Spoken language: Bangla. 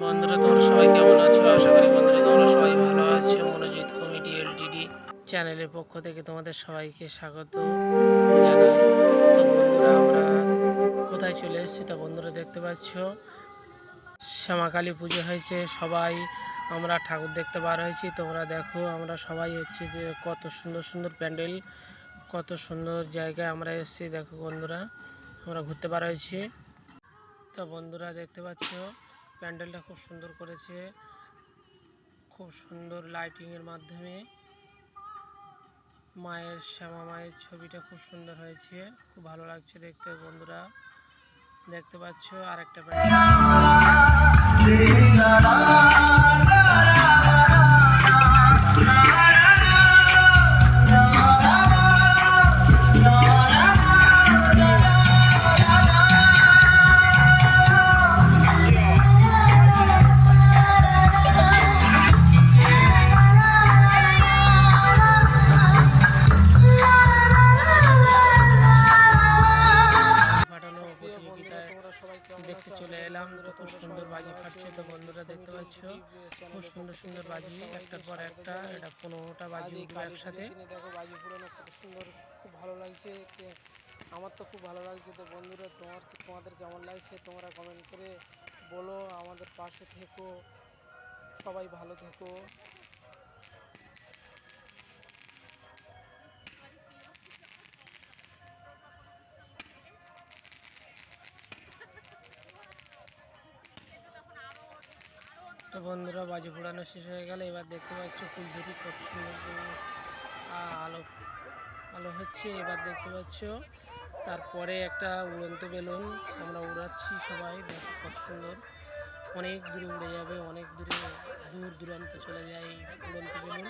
বন্ধুরা, তোমরা সবাই কেমন আছো? আশা করি বন্ধুরা তোমরা সবাই ভালো আছো। মনোজিৎ কমিটি এলটিডি চ্যানেলের পক্ষ থেকে তোমাদের সবাইকে স্বাগত তো বন্ধুরা, আমরা কোথায় চলে এসেছি তা বন্ধুরা দেখতে পাচ্ছ। শ্যামাকালী পুজো হয়েছে, সবাই আমরা ঠাকুর দেখতে বার হয়েছি। তোমরা দেখো, আমরা সবাই হচ্ছে যে কত সুন্দর সুন্দর প্যান্ডেল, কত সুন্দর জায়গায় আমরা এসেছি। দেখো বন্ধুরা, আমরা ঘুরতে বার হয়েছি। তো বন্ধুরা দেখতে পাচ্ছ প্যান্ডেলটা খুব সুন্দর করেছে। খুব সুন্দর লাইটিংয়ের মাধ্যমে। মায়ের শ্যামা মায়ের ছবিটা খুব সুন্দর হয়েছে। খুব ভালো লাগছে দেখতে বন্ধুরা। দেখতে পাচ্ছ আর একটা প্যান্ডেল দেখতে চলে এলাম। খুব সুন্দর বাজি ফাটছে তো বন্ধুরা দেখতে পাচ্ছ? খুব সুন্দর সুন্দর বাজি একটার পর একটা এটা পনেরোটা বাজি উঠবে একসাথে। দেখো বাজি পুরানো কত সুন্দর খুব ভালো লাগছে। আমার তো খুব ভালো লাগছে তো বন্ধুরা তোমার তোমাদের কেমন লাগছে তোমরা কমেন্ট করে বলো। আমাদের পাশে থেকো সবাই ভালো থেকো। তো বন্ধুরা, বাজি পোড়ানো শেষ হয়ে গেল। এবার দেখতে পাচ্ছ ফুলঝুরি কত সুন্দর আলো আলো হচ্ছে। এবার দেখতে পাচ্ছ, তারপরে একটা উড়ন্ত বেলুন। আমরা উড়াচ্ছি সবাই, দেখো কত সুন্দর। অনেক দূরে উড়ে যাবে, অনেক দূরে, দূর দূরান্ত চলে যায় এই উড়ন্ত বেলুন।